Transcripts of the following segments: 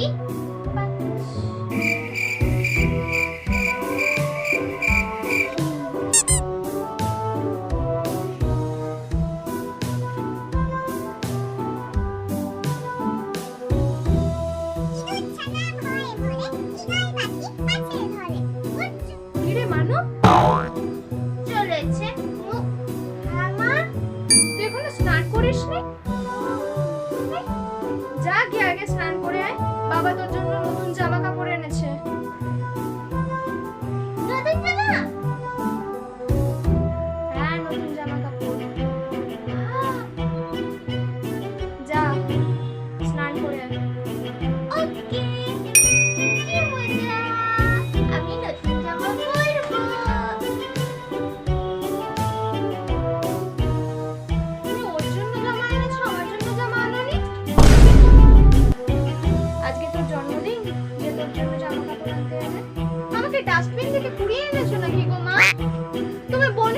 Yeah.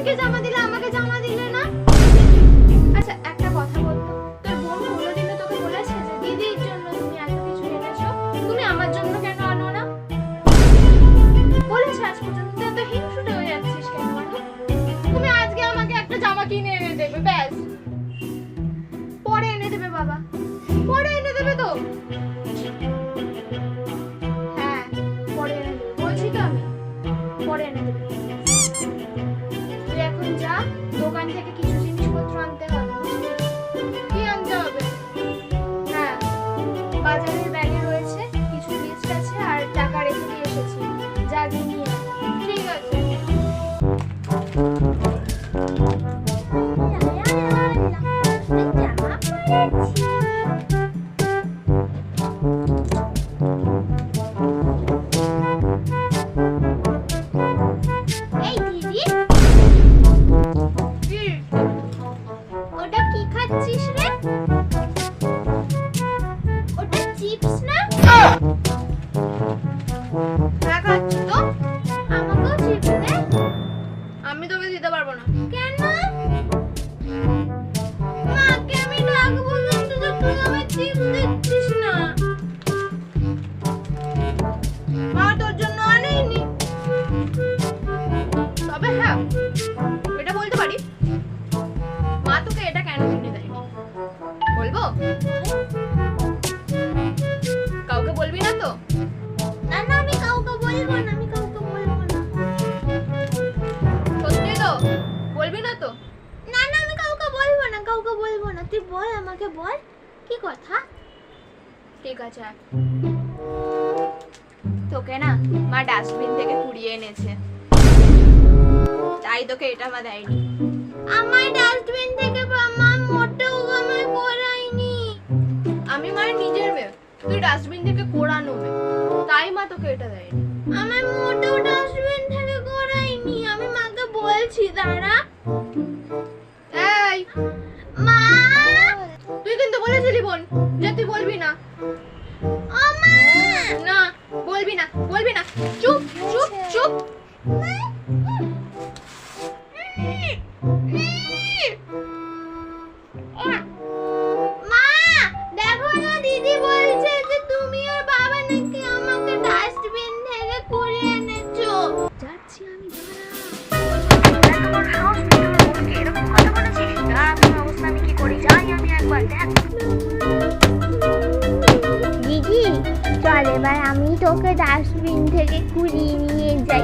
আমাকে জামা দিলে আমাকে জামা দিলে না? আচ্ছা একটা কথা তুমি আমার জন্য আনো না? হয়ে তুমি আজকে আমাকে একটা জামা কিনে এনে দেবে, ব্যাস। পরে এনে দেবে, বাবা। পরে i don't know if it's a barbana তুই বল আমাকে বল। কি কথা? ঠিক আছে। তোকে না মা ডাস্টবিন থেকে কুড়িয়ে এনেছে। তাই তোকে এটা মা দেয়নি। আমার ডাস্টবিন থেকে মা মোটেও আমায় কোরায়নি। আমি মায়ের নিজের মেয়ে। তুই ডাস্টবিন থেকে কোড়া নেবে তাই মা তোকে এটা দেয়নি। Oma! No, Volvina, Volvina. Chup, chup, chup. Okay dustbin থেকে কুড়িয়ে নিয়ে যাই।